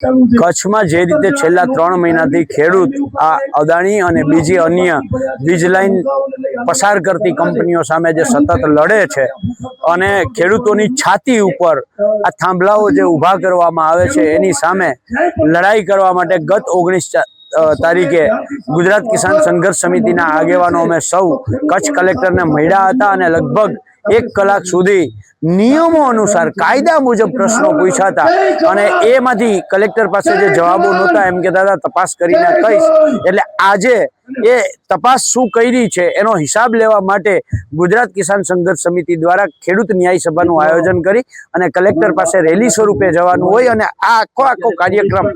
કચ્છમાં જે રીતે છેલ્લા ત્રણ મહિનાથી ખેડૂત આ અદાણી અને બીજી અન્ય વીજ પસાર કરતી કંપનીઓ સામે જે સતત લડે છે અને ખેડૂતોની છાતી ઉપર આ થાંભલાઓ જે ઊભા કરવામાં આવે છે એની સામે લડાઈ કરવા માટે ગત ઓગણીસ તારીખે ગુજરાત કિસાન સંઘર્ષ સમિતિના આગેવાનો અમે સૌ કચ્છ કલેક્ટરને મળ્યા હતા અને લગભગ એક કલાક સુધી નિયમો અનુસાર કાયદા મુજબ પ્રશ્નો પૂછ્યા હતા અને એમાંથી કલેક્ટર પાસે જે જવાબો નહોતા એમ કહેતા હતા તપાસ કરીને કહીશ. એટલે આજે એ તપાસ શું કરી છે એનો હિસાબ લેવા માટે ગુજરાત કિસાન સંઘર્ષ સમિતિ દ્વારા ખેડૂત ન્યાય સભાનું આયોજન કરી અને કલેક્ટર પાસે રેલી સ્વરૂપે જવાનું હોય અને આ આખો આખો કાર્યક્રમ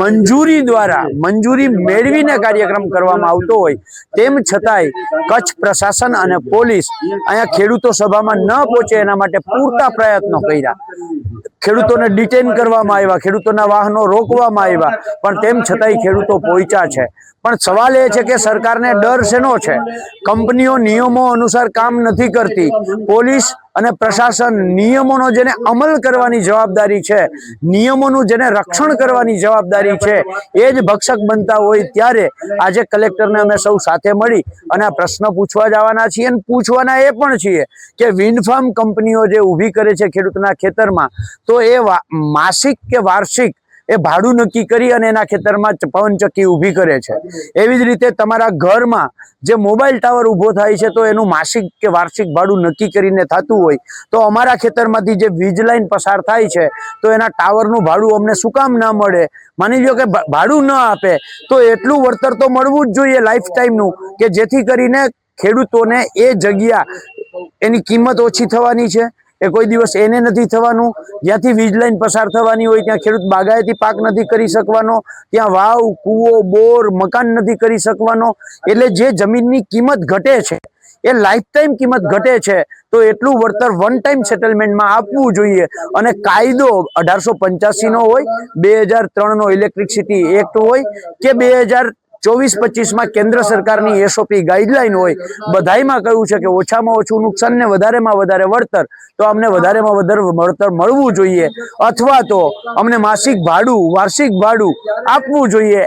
મંજૂરી દ્વારા મંજૂરી મેળવીને કાર્યક્રમ કરવામાં આવતો હોય તેમ છતાંય કચ્છ પ્રશાસન અને પોલીસ અહીંયા ખેડૂતો સભામાં ન પહોંચે એના માટે પૂરતા પ્રયત્નો કર્યા. ખેડૂતોને ડિટેન કરવામાં આવ્યા, ખેડૂતોના વાહનો રોકવામાં આવ્યા, પણ તેમ છતાંય ખેડૂતો પહોંચ્યા છે. પણ સવાલ એ છે કે સરકારને ડર શેનો છે? કંપનીઓ નિયમો અનુસાર કામ નથી કરતી. પોલીસ અને પ્રશાસન નિયમોનો જેને અમલ કરવાની જવાબદારી છે, નિયમોનું જેને રક્ષણ કરવાની જવાબદારી છે, એ જ ભક્ષક બનતા હોય ત્યારે આજે કલેક્ટરને અમે સૌ સાથે મળી અને આ પ્રશ્ન પૂછવા જવાના છીએ અને પૂછવાના એ પણ છીએ કે વિન્ડફાર્મ કંપનીઓ જે ઊભી કરે છે ખેડૂતના ખેતરમાં, તો એ માસિક કે વાર્ષિક એ ભાડું નક્કી કરી અને એના ખેતરમાં પવનચક્કી ઊભી કરે છે. એવી જ રીતે તમારા ઘરમાં જે મોબાઈલ ટાવર ઊભો થાય છે તો એનું માસિક કે વાર્ષિક ભાડું નક્કી કરીને થતું હોય તો અમારા ખેતરમાંથી જે વીજ લાઈન પસાર થાય છે તો એના ટાવરનું ભાડું અમને શું કામ ના મળે? માની લો કે ભાડું ન આપે તો એટલું વળતર તો મળવું જ જોઈએ લાઈફ ટાઈમનું કે જેથી કરીને ખેડૂતોને એ જગ્યા એની કિંમત ઓછી થવાની છે. એ કોઈ દિવસ એને નથી થવાનું. જ્યાંથી વીજ લાઈન પસાર થવાની હોય, ત્યાં ખેડૂત બાગાયતી પાક નથી કરી શકવાનો, ત્યાં વાવ, કૂવો, બોર, મકાન નથી કરી શકવાનો. એટલે જે જમીનની કિંમત ઘટે છે, એ લાઈફ ટાઈમ કિંમત ઘટે છે, તો એટલું વળતર વન ટાઈમ સેટલમેન્ટમાં આપવું જોઈએ. અને કાયદો અઢારસો પંચ્યાસી નો હોય, બે હજાર ત્રણનો ઇલેક્ટ્રિસિટી એક્ટ હોય, કે બે હજાર ચોવીસ પચીસમાં કેન્દ્ર સરકારની એસઓપી ગાઈડલાઈન હોય, બધાયમાં કહ્યું છે કે ઓછામાં ઓછું નુકસાન ને વધારેમાં વધારે વળતર, તો અમને વધારેમાં વધારે વળતર મળવું જોઈએ. અથવા તો અમને માસિક ભાડું, વાર્ષિક ભાડું આપવું જોઈએ.